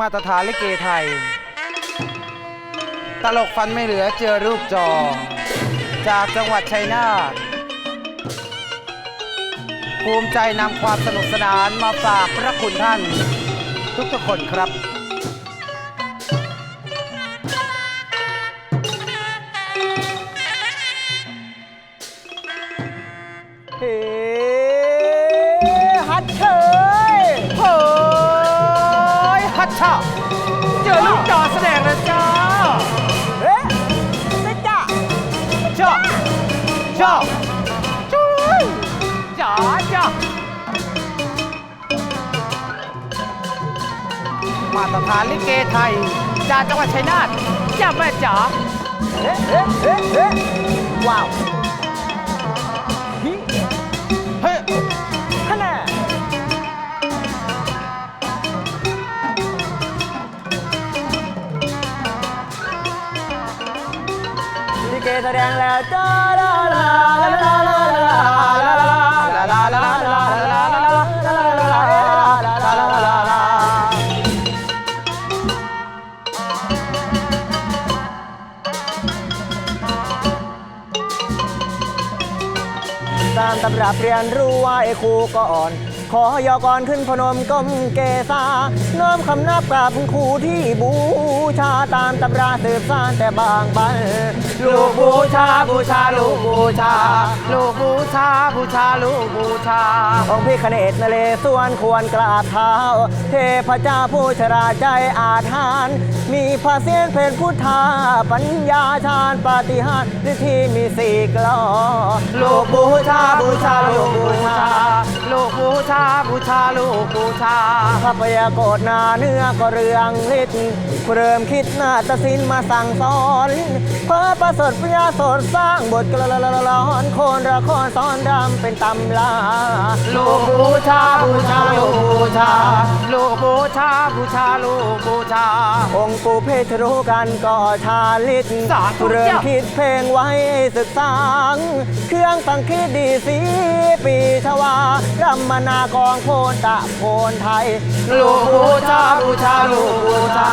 มาตรฐานลิเกไทย ตลกฟันไม่เหลือเจอรูปจอ จากจังหวัดชัยนาทภูมิใจนำความสนุกสนานมาฝากพระคุณท่าน ทุกๆคนครับ มาตรฐานลิเกไทย จากจังหวัดชัยนาทจ้าแม่จ๋าเฮ้เฮ้เฮ้เฮ้ว้าวฮิเฮ้ยขนาดลิเกแสดงแล้วจ้าลาลาลาลาลาลา รับเรียนรู้ไหว้ครูก่อน ขอยอก่อนขึ้นพนมก้มเกษาน้อมคำนับกับครูที่บูชาตามตำราสืบสานแต่บางบันลูกบูชาบูชาลูกบูชา ลูกบูชาบูชาลูกบูชา องค์พิคเนตนเลส่วนควรกราบเท้า เทพเจ้าผู้ชราใจอาถรรพ์มีพระเสียนเป็นพุทธา ปัญญาชาญปาฏิหาริย์ฤทธิมีสี่กลอลูกบูชาบูชาลูกบูชา ลูกบูชาบูชาลูกบูชา พระพยากรนาเนื้อก็เรืองฤทธิ์ เริ่มคิดนาฏศิลป์มาสั่งสอนเพระประเสริฐปัญญาสดสร้างบทกระละละละอนโคนละครสอนรำเป็นตำลาลูกบูชาบูชาลูกบูชาลูกบูชาบูชาลูกบูชา องค์ปู่เพชรรู้กันก็ชาลิตสาธุเริ่มคิดเพลงไว้ศึกษาเครื่องสังคิดดีสีปีทวารำมนากองโพนตะโพนไทย ลูกบูชาบูชาลูกบูชา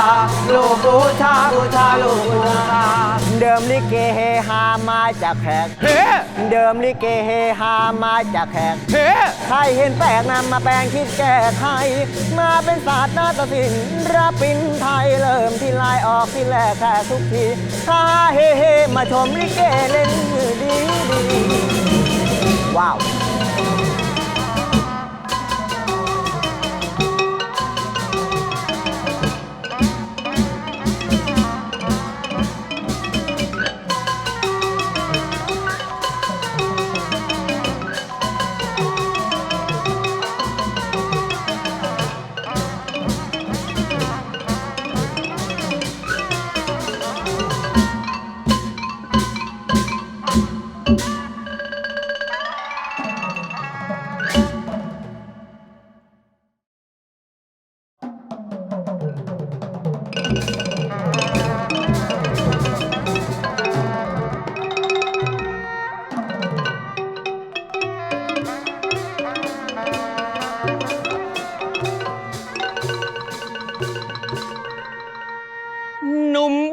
ลูกูชาบูชาลูกูชาเดิมลิเกเฮฮามาจากแขกเฮ้เดิมลิเกเฮฮามาจากแขกเฮ้ใครเห็นแปลกนำมาแปลงคิดแก้ไขมาเป็นศาสตร์นาฏศิลป์รับปินไทยเริ่มที่ลายออกที่แรกแค่ทุกทีฮ่าเฮเฮมาชมลิเกเล่นดีดีว้าว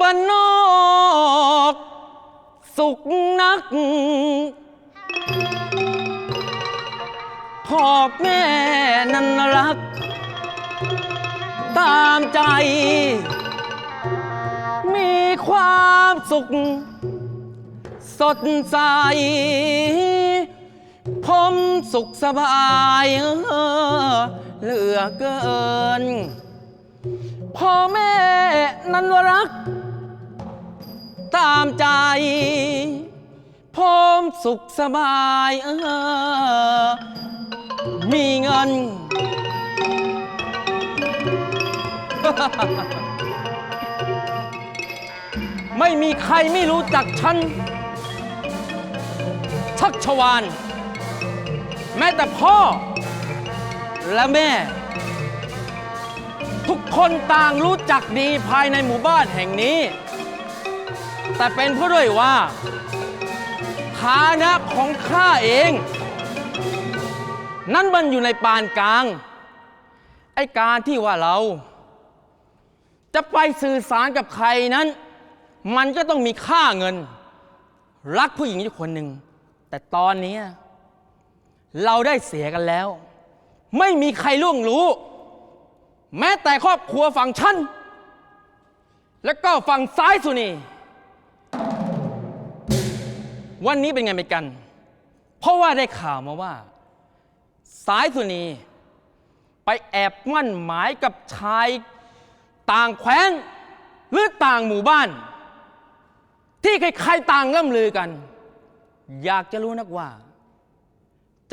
บ้านนอก สุขนัก พ่อแม่นั้นรัก ตามใจ มีความสุข สดใส ผมสุขสบายเออเหลือเกิน พ่อแม่นั้นรัก ตามใจ พร้อมสุขสบายเออมีเงิน ไม่มีใครไม่รู้จักฉัน ชักชวาน แม้แต่พ่อและแม่ ทุกคนต่างรู้จักดีภายในหมู่บ้านแห่งนี้ แต่เป็นเพราะด้วยว่าฐานะของข้าเอง นั้นมันอยู่ในปานกลาง ไอการที่ว่าเรา จะไปสื่อสารกับใครนั้น มันก็ต้องมีค่าเงิน รักผู้หญิงอยู่คนหนึ่ง แต่ตอนนี้ เราได้เสียกันแล้ว ไม่มีใครล่วงรู้ แม้แต่ครอบครัวฝั่งฉัน แล้วก็ฝั่งซ้ายสุนีวันนี้เป็นไงไปกัน เพราะว่าได้ข่าวมาว่า สายสุนี ไปแอบมั่นหมายกับชายต่างแคว้น หรือต่างหมู่บ้าน ที่ใครๆต่างล่ำลือกัน อยากจะรู้นักว่า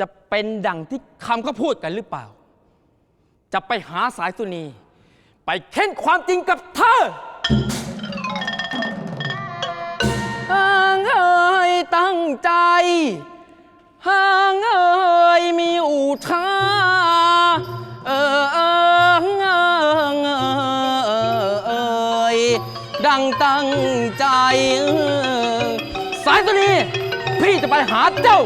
จะเป็นดังที่คำเขาพูดกันหรือเปล่า จะไปหาสายสุนี ไปเค้นความจริงกับเธอห่างเอ่ยตั้งใจห่างเอ่ยมีอุทาเออเออเออเออเอยดังตั้งใจ สายตัวนี้พี่จะไปหาเจ้า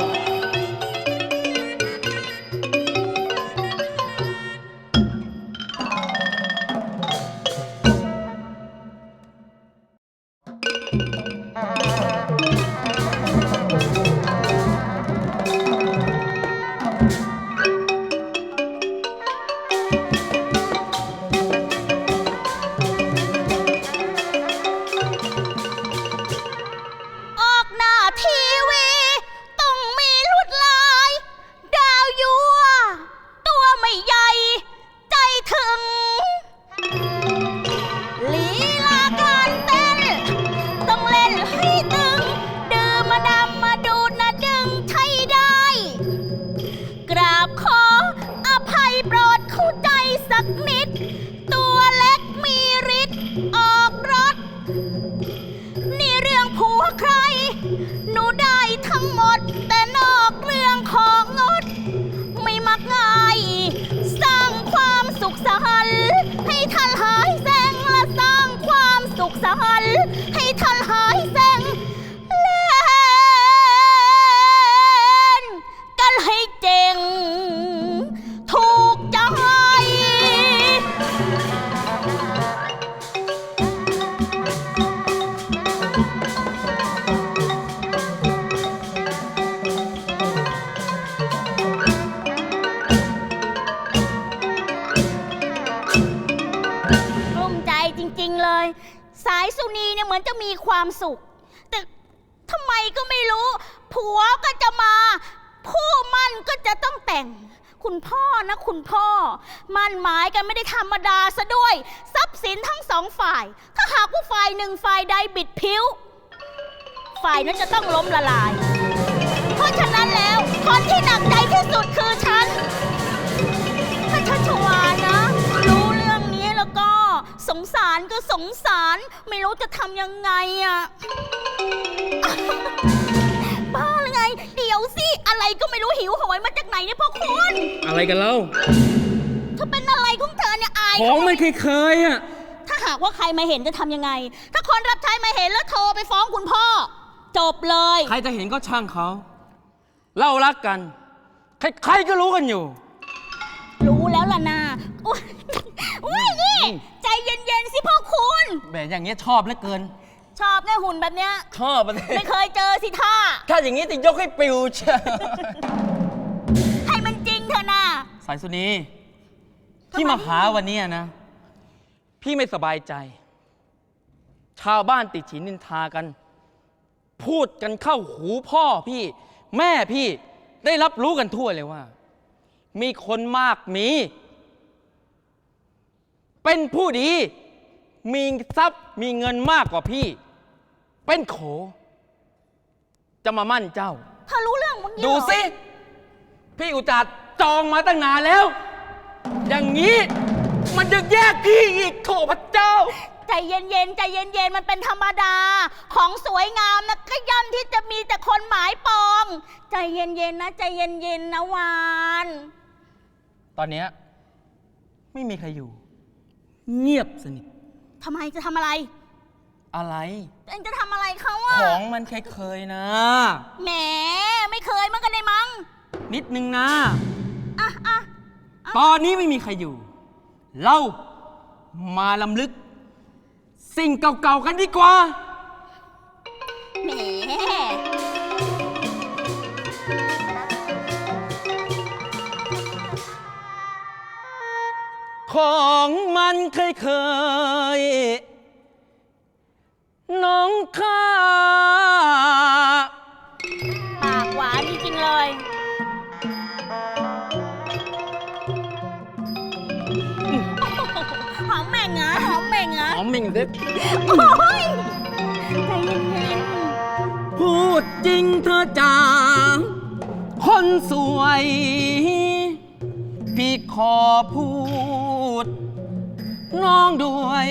ายสุนีเนี่ยเหมือนจะมีความสุข แต่ทำไมก็ไม่รู้ ผัวก็จะมา ผู้มั่นก็จะต้องแต่ง คุณพ่อนะคุณพ่อ มั่นหมายกันไม่ได้ธรรมดาซะด้วย ทรัพย์สินทั้งสองฝ่าย ถ้าหากว่าฝ่ายหนึ่งฝ่ายใดบิดผิว ฝ่ายนั้นจะต้องล้มละลาย เพราะฉะนั้นแล้วคนที่หนักใจที่สุดคือฉันถ้าชัชวานนะ สงสารก็สงสารไม่รู้จะทำยังไงอะบ้าหรือไง เดี๋ยวสิ อะไรก็ไม่รู้หิวโหยมาจากไหนเนี่ยพ่อคุณอะไรกันเล่าเธอเป็นอะไรของเธอเนี่ยอายของมันเคยๆอะถ้าหากว่าใครมาเห็นจะทำยังไง ถ้าคนรับใช้มาเห็นแล้วโทรไปฟ้องคุณพ่อ จบเลย ใครจะเห็นก็ช่างเขาเรารักกัน ใครๆก็รู้กันอยู่ รู้แล้วล่ะนาอุ้ยอุ้ยนี่ ใจเย็นๆสิพ่อคุณ แหมอย่างเงี้ยชอบเหลือเกิน ชอบไงหุ่นแบบเนี้ย ชอบอะไม่เคยเจอสิท่า ถ้าอย่างงี้จะยกให้ปิวเชียวให้มันจริงเถอะนะสายสุนีที่มาหาวันนี้นะ พี่ไม่สบายใจ ชาวบ้านติดฉินนินทากัน พูดกันเข้าหูพ่อพี่ แม่พี่ได้รับรู้กันทั่วเลยว่า มีคนมากมี เป็นผู้ดี มีทรัพย์มีเงินมากกว่าพี่ เป็นโข จะมามั่นเจ้า เธอรู้เรื่องมึงดูสิ พี่อุจจาร์จองมาตั้งนานแล้ว อย่างนี้มันจะแยกพี่อีกโถพระเจ้า ใจเย็นๆ ใจเย็นๆ มันเป็นธรรมดา ของสวยงามนะก็ย่อมที่จะมีแต่คนหมายปอง ใจเย็นๆ นะ ใจเย็นๆ นะวาน ตอนเนี้ยไม่มีใครอยู่ เงียบสนิท ทำไมจะทำอะไรอะไร เอ็งจะทำอะไรเขาอะของมันเคยๆนะ แหมไม่เคยมันกันเลยมั้งนิดนึงนะ อะอะตอนนี้ไม่มีใครอยู่ เรามาลำลึก สิ่งเก่าๆกันดีกว่า แหม ของมันเคยเคย น้องข้า ปากหวานจริงๆเลย หอมแม่งอะหอมแม่งอะหอมมิงเด็กโอ้ยใจเย็นพูดจริงเธอจาคนสวยี่ขอพูด น้องด้วย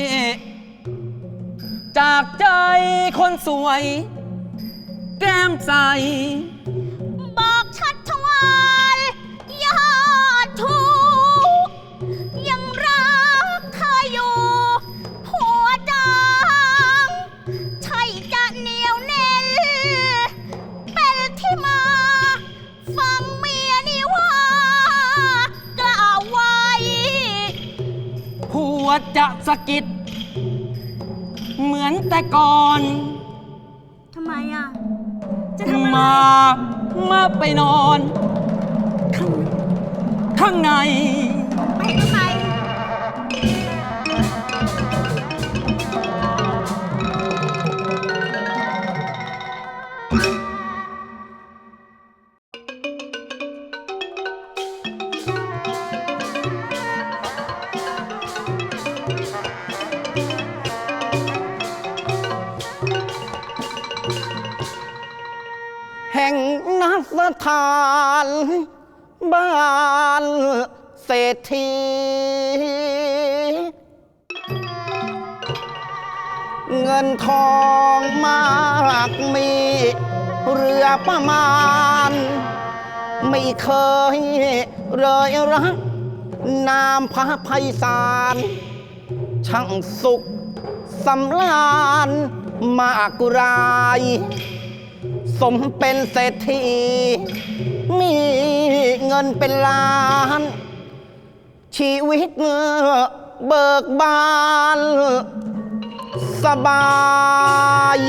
จากใจคนสวย แก้มใส วจะสะกิด เหมือนแต่ก่อน ทำไมอะ จะทำอะไรมา มาไปนอน ข้างข้างใน ประมาณ ไม่เคยเลยรักนามพระไพศาลช่างสุขสำราญมากราย สมเป็นเศรษฐี มีเงินเป็นล้าน ชีวิตเบิกบาน สบาย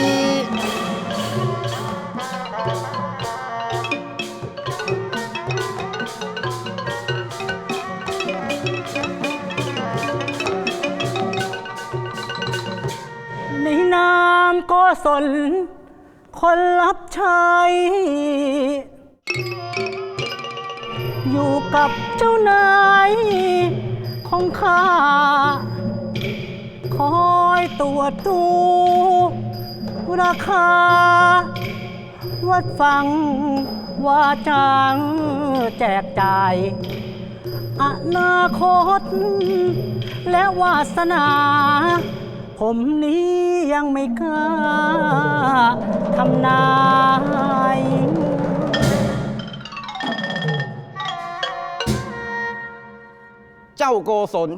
โกศลคนรับใช้อยู่กับเจ้านายของข้า คอยตรวจดูราคา วัดฟังว่าจางแจกจ่ายอนาคต และวาสนา ผมนี้ยังไม่กล้าทำนายเจ้าโกศล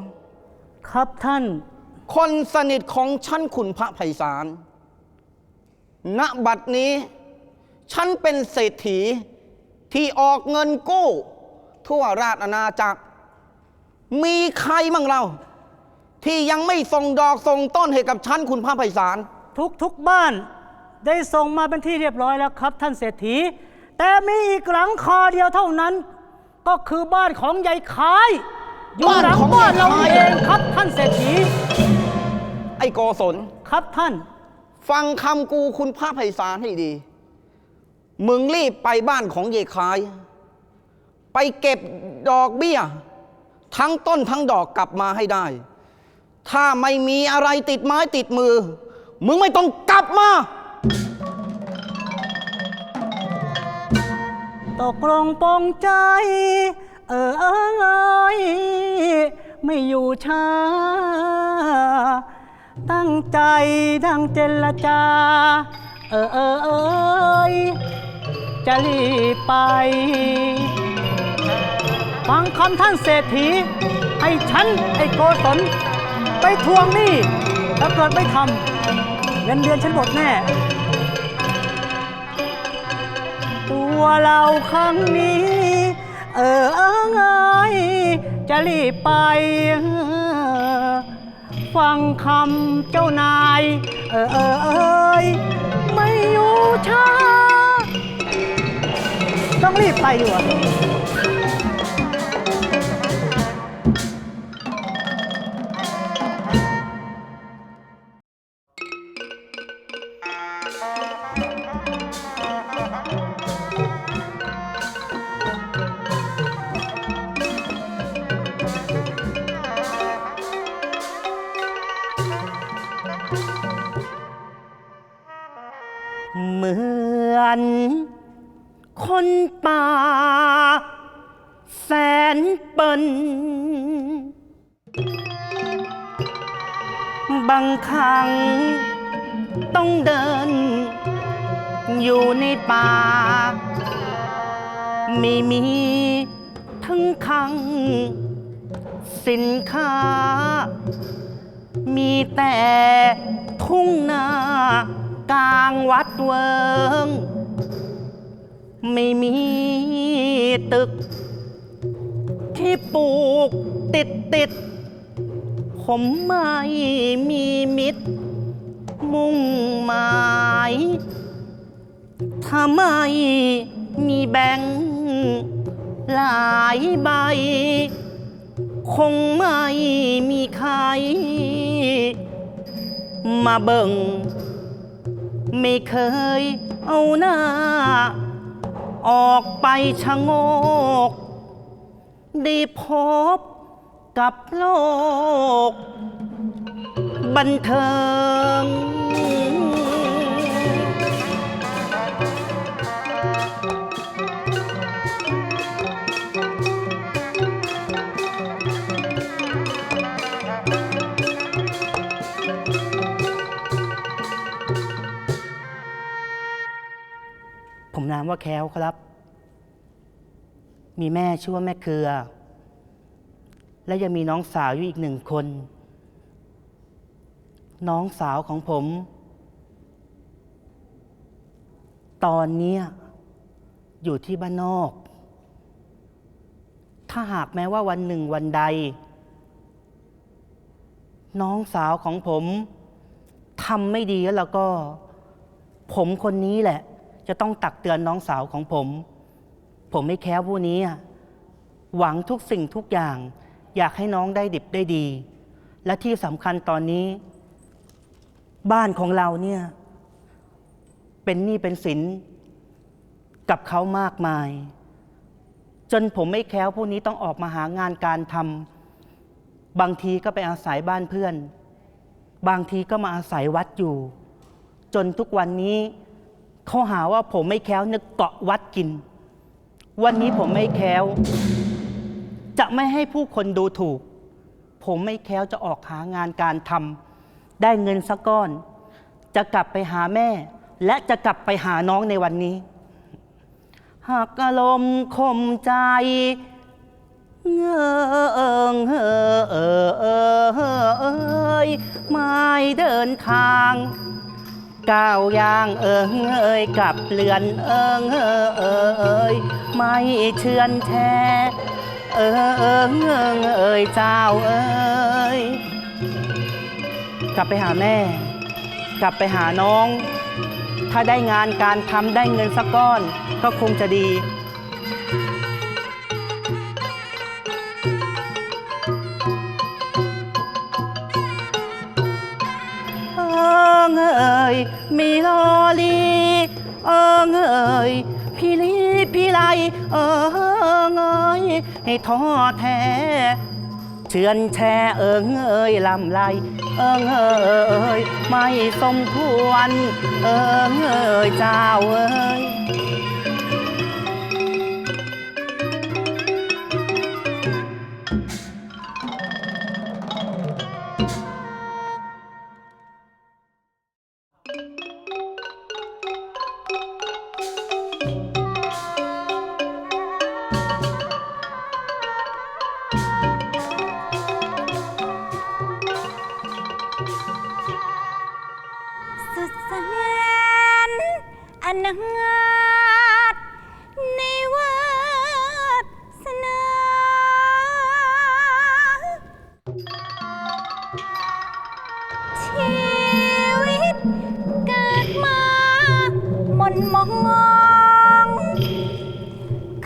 ครับท่าน คนสนิทของฉันขุนพระไพศาล ณ บัดนี้ ฉันเป็นเศรษฐีที่ออกเงินกู้ ทั่วราชอาณาจักร มีใครมั่งเรา ที่ยังไม่ส่งดอกส่งต้นให้กับฉันคุณพระไพศาลทุกทุกๆบ้านได้ส่งมาเป็นที่เรียบร้อยแล้วครับ ท่านเศรษฐี แต่มีอีกหลังคาเดียวเท่านั้น ก็คือบ้านของยายขายอยู่หลังบ้านของบ้านเรายายขายเองครับท่านเศรษฐีไอ้โกศล ครับท่าน ฟังคำกูคุณพระไพศาลให้ดี มึงรีบไปบ้านของเยคาย ไปเก็บดอกเบี้ย ทั้งต้นทั้งดอกกลับมาให้ได้ ถ้าไม่มีอะไรติดไม้ติดมือ มึงไม่ต้องกลับมา ตกลงปองใจ เออเอยไม่อยู่ช้า ตั้งใจดังเจรจา เออเออเอยจะรีบไป ฟังคำท่านเศรษฐีให้ฉันไอ้โกศล ไปทวงหนี้ถ้าเกิดไม่ทำเงินเดือนฉันหมดแน่ ตัวเราครั้งนี้ เออเอยจะรีบไป ฟังคำเจ้านาย เออเออเอยไม่อยู่ช้าต้องรีบไปดีกว่า นป่า แสนเปินบางครั้ง ต้องเดิน อยู่ในป่า ไม่มีทั้งคัง สินค้า มีแต่ทุ่งนากลางวัดเวิง ไม่มีตึก ที่ปลูกติดติด ผมไม่มีมิตร มุ่งหมายถ้าไม่มีแบงค์หลายใบ คงไม่มีใคร มาเบิ่ง ไม่เคยเอาหน้า ออกไปชะโงก ได้พบกับโลก บันเทิง นามว่าแคล้วครับ มีแม่ชื่อว่าแม่เครือ และยังมีน้องสาวอยู่อีกหนึ่งคน น้องสาวของผม ตอนนี้อยู่ที่บ้านนอก ถ้าหากแม้ว่าวันหนึ่งวันใด น้องสาวของผมทำไม่ดีแล้วก็ ผมคนนี้แหละ จะต้องตักเตือนน้องสาวของผม ผมไม่แค้วผู้นี้ หวังทุกสิ่งทุกอย่าง อยากให้น้องได้ดิบได้ดี และที่สำคัญตอนนี้ บ้านของเราเนี่ย เป็นหนี้เป็นสินกับเขามากมาย จนผมไม่แค้วผู้นี้ต้องออกมาหางานการทำบางทีก็ไปอาศัยบ้านเพื่อน บางทีก็มาอาศัยวัดอยู่ จนทุกวันนี้ เขาหาว่าผมไม่แค้วเนึกเกาะวัดกิน วันนี้ผมไม่แค้ว จะไม่ให้ผู้คนดูถูก ผมไม่แค้วจะออกหางานการทำได้เงินสักก้อน จะกลับไปหาแม่ และจะกลับไปหาน้องในวันนี้ หากอารมณ์คมใจเงอเอิงเออเออเออเออเอยไม่เดินทาง ก้าวย่างเอิงเอ่ยกลับเลือนเอิงเอ่อยไม่เชื่อนแท้เออเอิงเอิงเอยเจ้าเอ่ยกลับไปหาแม่ กลับไปหาน้อง ถ้าได้งานการทำได้เงินสักก้อน ก็คงจะดี เอ่ยมีลอลีเอิงเอ่ยพี่ลีพี่ไลเอิงเอ่ยให้ท้อแท้เชือนแช่เอิงเอ่ยลำไรเอิงเอ่ยไม่สมควรเอิงเอ่ยเจ้าเอ่ย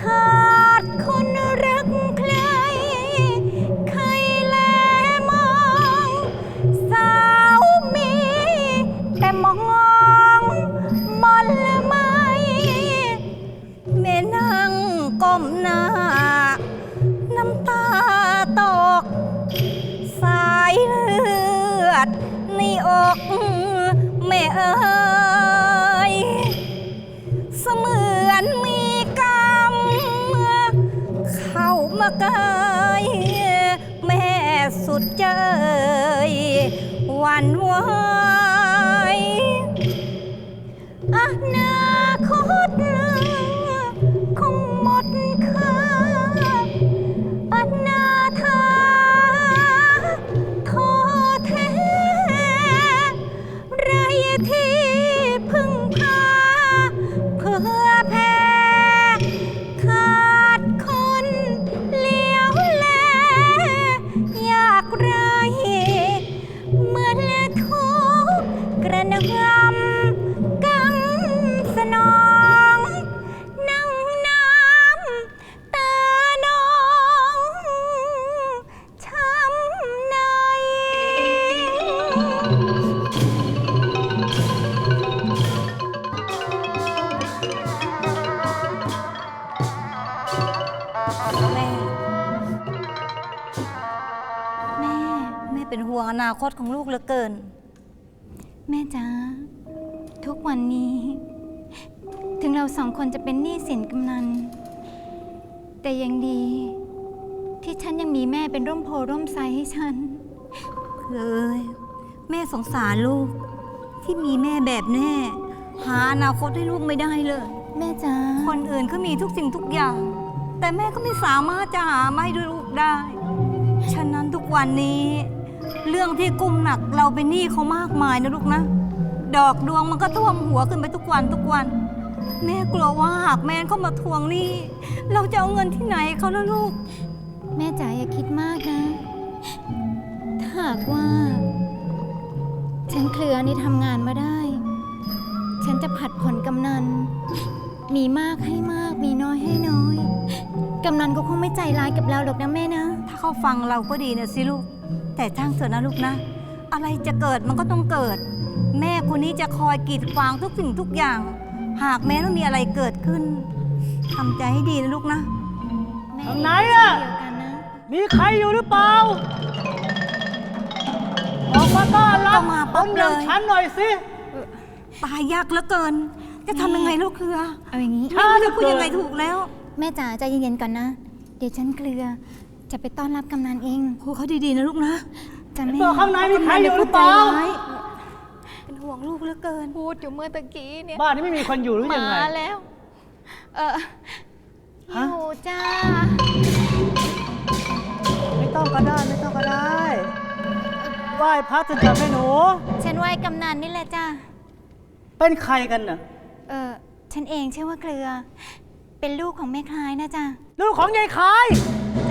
ขาดคนรักใคร ใครแลมอง สาวมี แต่มองมนละไม่ แม่นั่งก้มหน้า น้ำตาตก สายเลือดในอก แม่เอ๋ย กายแม่สุดใจหวันไหว แม่ แม่ แม่เป็นห่วงอนาคตของลูกเหลือเกิน แม่จ๋าทุกวันนี้ ถึงเราสองคนจะเป็นหนี้สินกำนัน แต่ยังดี ที่ฉันยังมีแม่เป็นร่มโพร่มไทรให้ฉัน เลย แม่สงสารลูก ที่มีแม่แบบแน่ หาอนาคตให้ลูกไม่ได้เลย แม่จ๋าคนอื่นเขามีทุกสิ่งทุกอย่าง แต่แม่ก็ไม่สามารถจะหามาให้ลูกได้ ฉะนั้นทุกวันนี้ เรื่องที่กุ้มหนักเราเป็นหนี้เขามากมายนะลูกนะ ดอกดวงมันก็ท่วมหัวขึ้นไปทุกวันทุกวัน แม่กลัวว่าหากแม่เข้ามาทวงหนี้ เราจะเอาเงินที่ไหนเขาล้วลูก แม่จ๋าอย่าคิดมากนะ ถ้าหากว่า ฉันเคลือนี่ทำงานมาได้ ฉันจะผัดผ่อนกำนัน มีมากให้มากมีน้อยให้น้อย กำนันก็คงไม่ใจร้ายกับเราหรอกนะแม่นะ ถ้าเขาฟังเราก็ดีนะสิลูก แต่ช่างเถอะนะลูกนะ อะไรจะเกิดมันก็ต้องเกิด แม่คนนี้จะคอยกีดขวางทุกสิ่งทุกอย่าง หากแม้ต้องมีอะไรเกิดขึ้นทำใจให้ดีนะลูกนะ แม่ทางไหนเช่อะ เดียวกันนะมีใครอยู่หรือเปล่า ออกมาต้อนรับก็มาปั๊บคนอย่างเลย ฉันหน่อยสิ ตายยากเหลือเกิน จะทำยังไงลูกเครือเอาอย่างนี้ช้าไม่รู้จะพูดยังไงถูกแล้วแม่จ๋าใจเย็นๆก่อนนะ เดี๋ยวฉันเกลือ จะไปต้อนรับกำนันเองพูดเขาดีๆนะลูกนะจะแม่ตัวข้างในมีใครอยู่หรือเปล่า เป็นห่วงลูกเหลือเกิน พูดอยู่เมื่อตะกี้เนี่ยบ้านนี้ไม่มีคนอยู่หรือยังไง มาแล้ว เอออฮะยู่จ้า ไม่ต้องก็ได้ไม่ต้องก็ได้ไหว้พระเถอะจ้ะแม่หนู ฉันไหวกำนันนี่แหละจ้าเป็นใครกันน่ะ เออฉันเองชื่อว่าเกลือ เป็นลูกของแม่คล้ายนะจ้าลูกของยายคาย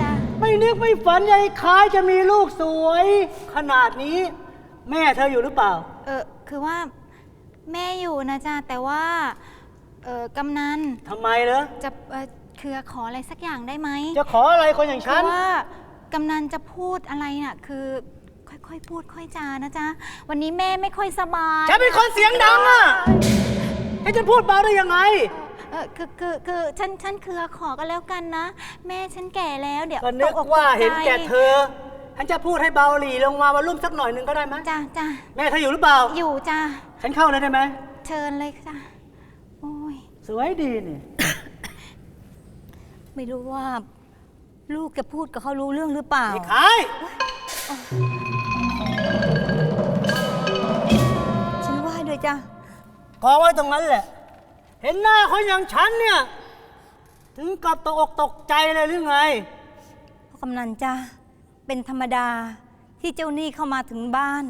จ้าไม่นึกไม่ฝันยายคายจะมีลูกสวย ขนาดนี้ แม่เธออยู่หรือเปล่า เออคือว่าแม่อยู่นะจ้าแต่ว่าเออกำนันทำไมเหรอ จะเออคือขออะไรสักอย่างได้ไหมจะขออะไรคนอย่างเพฉันราะว่ากำนันจะพูดอะไรน่ะ คือค่อยๆพูดค่อยจานะจ๊ะวันนี้แม่ไม่ค่อยสบายฉันเป็นคนเสียงดังอะ ให้ฉันพูดเบาได้ยังไง เออคือคือคือฉันฉันคือขอกันแล้วกันนะ แม่ฉันแก่แล้วเดี๋ยวก็นึกตอว่าตใจเห็นแก่เธอ ฉันจะพูดให้เบาหลีลงมาวันรุ่มสักหน่อยหนึ่งก็ได้ไหมจ้าจ้าแม่เธออยู่หรือเปล่า อยู่จ้าฉันเข้าเลยได้ไหม เชิญเลยจ้าโอ้ย สวยดีนี่ ไม่รู้ว่า ลูกจะพูดกับเขารู้เรื่องหรือเปล่า ไอ้ขายฉันไหว้ด้วยจ้ะ กองไว้ตรงนั้นแหละ เห็นหน้าคนอย่างฉันเนี่ย ถึงกับตกอกตกใจเลยหรือไง พ่อกำนันจ้าเป็นธรรมดาที่เจ้าหนี้เข้ามาถึงบ้าน